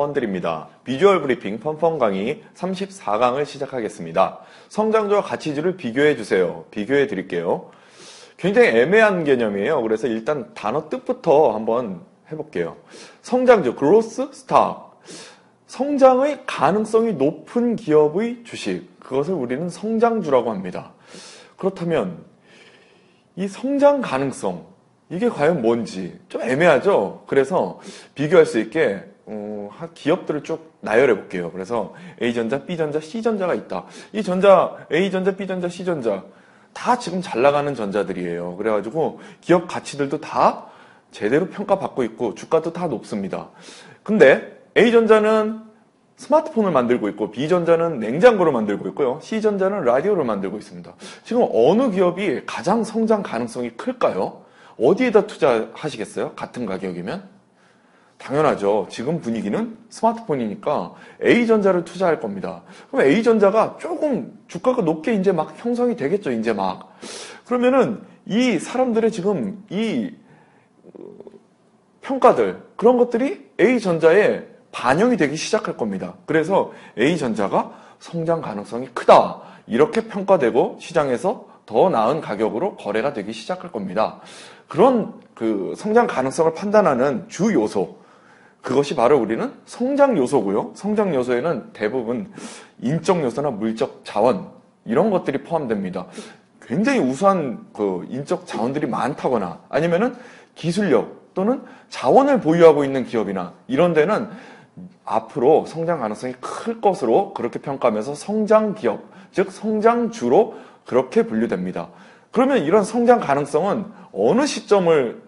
펀들입니다. 비주얼 브리핑 펀펀 강의 34강을 시작하겠습니다. 성장주와 가치주를 비교해 주세요. 비교해 드릴게요. 굉장히 애매한 개념이에요. 그래서 일단 단어 뜻부터 한번 해볼게요. 성장주, 그로스 스탁. 성장의 가능성이 높은 기업의 주식. 그것을 우리는 성장주라고 합니다. 그렇다면 이 성장 가능성, 이게 과연 뭔지 좀 애매하죠. 그래서 비교할 수 있게 어, 기업들을 쭉 나열해 볼게요. 그래서 A전자, B전자, C전자가 있다. 이 전자 A전자, B전자, C전자 다 지금 잘 나가는 전자들이에요. 그래가지고 기업 가치들도 다 제대로 평가받고 있고 주가도 다 높습니다. 근데 A전자는 스마트폰을 만들고 있고 B전자는 냉장고를 만들고 있고요. C전자는 라디오를 만들고 있습니다. 지금 어느 기업이 가장 성장 가능성이 클까요? 어디에다 투자하시겠어요? 같은 가격이면? 당연하죠. 지금 분위기는 스마트폰이니까 A전자를 투자할 겁니다. 그럼 A전자가 조금 주가가 높게 이제 막 형성이 되겠죠. 이제 막. 그러면은 이 사람들의 지금 이 어, 평가들, 그런 것들이 A전자에 반영이 되기 시작할 겁니다. 그래서 A전자가 성장 가능성이 크다. 이렇게 평가되고 시장에서 더 나은 가격으로 거래가 되기 시작할 겁니다. 그런 그 성장 가능성을 판단하는 주 요소, 그것이 바로 우리는 성장 요소고요. 성장 요소에는 대부분 인적 요소나 물적 자원 이런 것들이 포함됩니다. 굉장히 우수한 그 인적 자원들이 많다거나 아니면은 기술력 또는 자원을 보유하고 있는 기업이나 이런 데는 앞으로 성장 가능성이 클 것으로 그렇게 평가하면서 성장 기업, 즉 성장주로 그렇게 분류됩니다. 그러면 이런 성장 가능성은 어느 시점을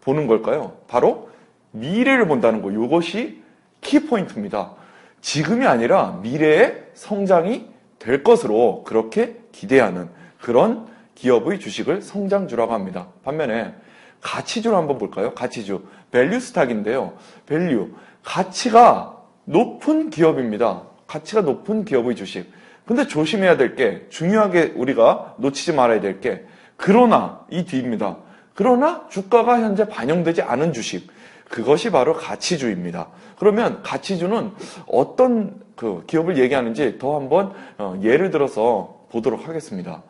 보는 걸까요? 바로 미래를 본다는 거. 이것이 키포인트입니다. 지금이 아니라 미래의 성장이 될 것으로 그렇게 기대하는 그런 기업의 주식을 성장주라고 합니다. 반면에 가치주를 한번 볼까요? 가치주. 밸류 스탁인데요. 밸류. 가치가 높은 기업입니다. 가치가 높은 기업의 주식. 근데 조심해야 될 게, 중요하게 우리가 놓치지 말아야 될 게, 그러나, 이 뒤입니다. 그러나 주가가 현재 반영되지 않은 주식. 그것이 바로 가치주입니다. 그러면 가치주는 어떤 그 기업을 얘기하는지 더 한번 어, 예를 들어서 보도록 하겠습니다.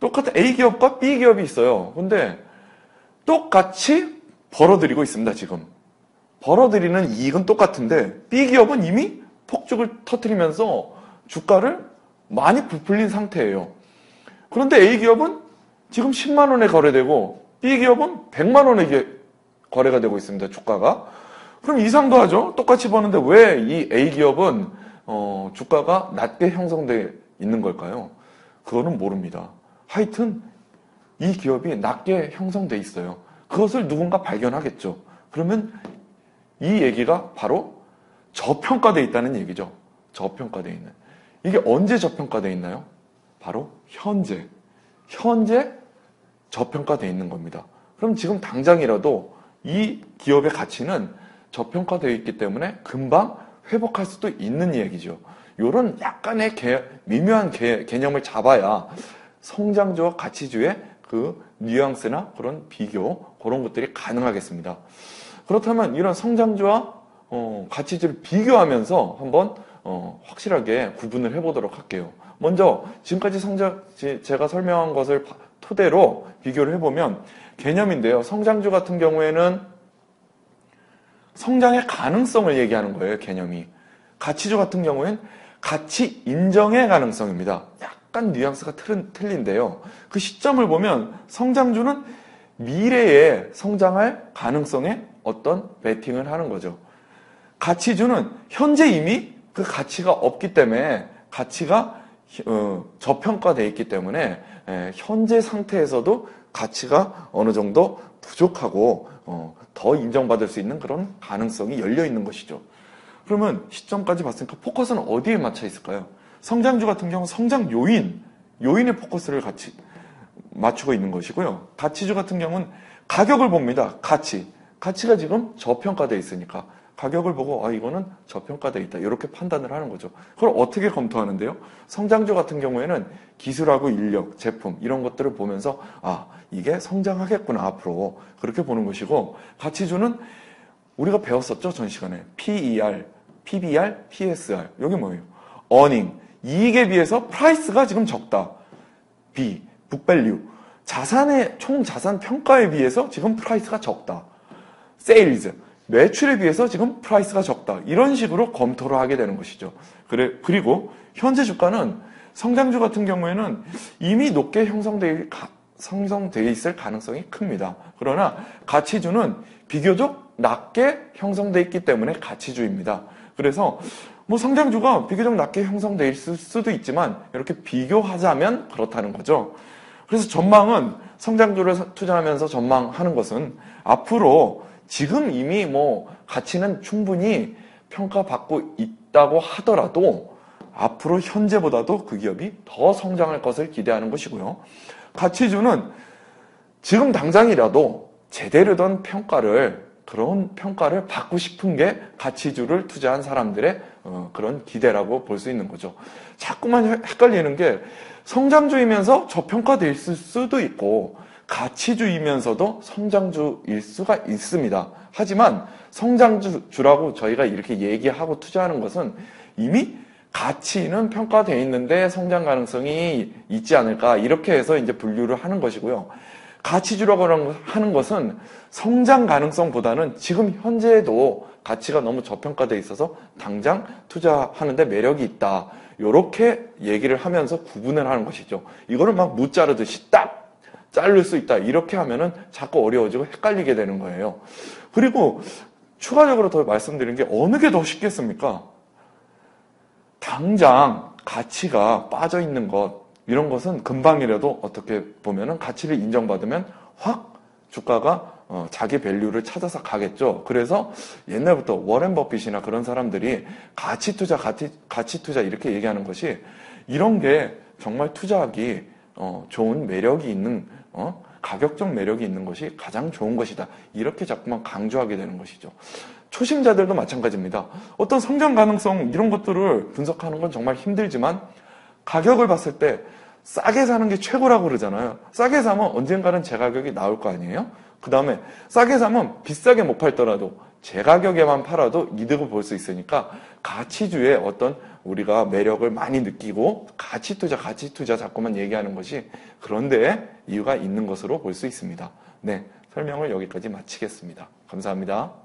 똑같은 A 기업과 B 기업이 있어요. 근데 똑같이 벌어들이고 있습니다, 지금. 벌어들이는 이익은 똑같은데 B 기업은 이미 폭죽을 터트리면서 주가를 많이 부풀린 상태예요. 그런데 A 기업은 지금 10만 원에 거래되고 B 기업은 100만 원에 거래가 되고 있습니다. 주가가. 그럼 이상도 하죠. 똑같이 버는데 왜 이 A 기업은 어, 주가가 낮게 형성돼 있는 걸까요? 그거는 모릅니다. 하여튼 이 기업이 낮게 형성돼 있어요. 그것을 누군가 발견하겠죠. 그러면 이 얘기가 바로 저평가돼 있다는 얘기죠. 저평가돼 있는. 이게 언제 저평가돼 있나요? 바로 현재. 현재 저평가돼 있는 겁니다. 그럼 지금 당장이라도 이 기업의 가치는 저평가되어 있기 때문에 금방 회복할 수도 있는 얘기죠. 이런 약간의 개, 미묘한 개, 개념을 잡아야 성장주와 가치주의 그 뉘앙스나 그런 비교 그런 것들이 가능하겠습니다. 그렇다면 이런 성장주와 어, 가치주를 비교하면서 한번 어, 확실하게 구분을 해보도록 할게요. 먼저 지금까지 성장 제가 설명한 것을 토대로 비교를 해보면 개념인데요. 성장주 같은 경우에는 성장의 가능성을 얘기하는 거예요, 개념이. 가치주 같은 경우에는 가치 인정의 가능성입니다. 약간 뉘앙스가 틀린데요. 그 시점을 보면 성장주는 미래에 성장할 가능성에 어떤 베팅을 하는 거죠. 가치주는 현재 이미 그 가치가 없기 때문에 가치가 어, 저평가되어 있기 때문에 현재 상태에서도 가치가 어느 정도 부족하고 어, 더 인정받을 수 있는 그런 가능성이 열려 있는 것이죠. 그러면 시점까지 봤으니까 포커스는 어디에 맞춰 있을까요? 성장주 같은 경우 성장 요인, 요인의 포커스를 같이 맞추고 있는 것이고요. 가치주 같은 경우는 가격을 봅니다. 가치. 가치가 지금 저평가되어 있으니까 가격을 보고 아 이거는 저평가되어 있다 이렇게 판단을 하는 거죠. 그걸 어떻게 검토하는데요? 성장주 같은 경우에는 기술하고 인력, 제품 이런 것들을 보면서 아 이게 성장하겠구나 앞으로 그렇게 보는 것이고 가치주는 우리가 배웠었죠 전 시간에 PER PBR, TSR. 여기 뭐예요? earning. 이익에 비해서 프라이스가 지금 적다. B. 북밸류. 자산의 총 자산 평가에 비해서 지금 프라이스가 적다. sales. 매출에 비해서 지금 프라이스가 적다. 이런 식으로 검토를 하게 되는 것이죠. 그래, 그리고 현재 주가는 성장주 같은 경우에는 이미 높게 형성되어, 있을 가능성이 큽니다. 그러나 가치주는 비교적 낮게 형성되어 있기 때문에 가치주입니다. 그래서 뭐 성장주가 비교적 낮게 형성되어 있을 수도 있지만 이렇게 비교하자면 그렇다는 거죠. 그래서 전망은 성장주를 투자하면서 전망하는 것은 앞으로 지금 이미 뭐 가치는 충분히 평가받고 있다고 하더라도 앞으로 현재보다도 그 기업이 더 성장할 것을 기대하는 것이고요. 가치주는 지금 당장이라도 제대로 된 평가를 그런 평가를 받고 싶은 게 가치주를 투자한 사람들의 어, 그런 기대라고 볼 수 있는 거죠. 자꾸만 헷갈리는 게 성장주이면서 저평가될 수도 있고 가치주이면서도 성장주일 수가 있습니다. 하지만 성장주라고 저희가 이렇게 얘기하고 투자하는 것은 이미 가치는 평가되어 있는데 성장 가능성이 있지 않을까 이렇게 해서 이제 분류를 하는 것이고요. 가치주라고 하는 것은 성장 가능성보다는 지금 현재에도 가치가 너무 저평가되어 있어서 당장 투자하는데 매력이 있다. 이렇게 얘기를 하면서 구분을 하는 것이죠. 이거를 막 무자르듯이 딱 자를 수 있다. 이렇게 하면은 자꾸 어려워지고 헷갈리게 되는 거예요. 그리고 추가적으로 더 말씀드린 게 어느 게 더 쉽겠습니까? 당장 가치가 빠져 있는 것, 이런 것은 금방이라도 어떻게 보면은 가치를 인정받으면 확 주가가 어, 자기 밸류를 찾아서 가겠죠. 그래서 옛날부터 워렌 버핏이나 그런 사람들이 가치 투자, 가치, 가치 투자 이렇게 얘기하는 것이 이런 게 정말 투자하기 어, 좋은 매력이 있는 어, 가격적 매력이 있는 것이 가장 좋은 것이다. 이렇게 자꾸만 강조하게 되는 것이죠. 초심자들도 마찬가지입니다. 어떤 성장 가능성 이런 것들을 분석하는 건 정말 힘들지만 가격을 봤을 때 싸게 사는 게 최고라고 그러잖아요. 싸게 사면 언젠가는 제 가격이 나올 거 아니에요? 그 다음에 싸게 사면 비싸게 못 팔더라도 제 가격에만 팔아도 이득을 볼 수 있으니까 가치주의 어떤 우리가 매력을 많이 느끼고 가치 투자, 가치 투자 자꾸만 얘기하는 것이 그런데 이유가 있는 것으로 볼 수 있습니다. 네, 설명을 여기까지 마치겠습니다. 감사합니다.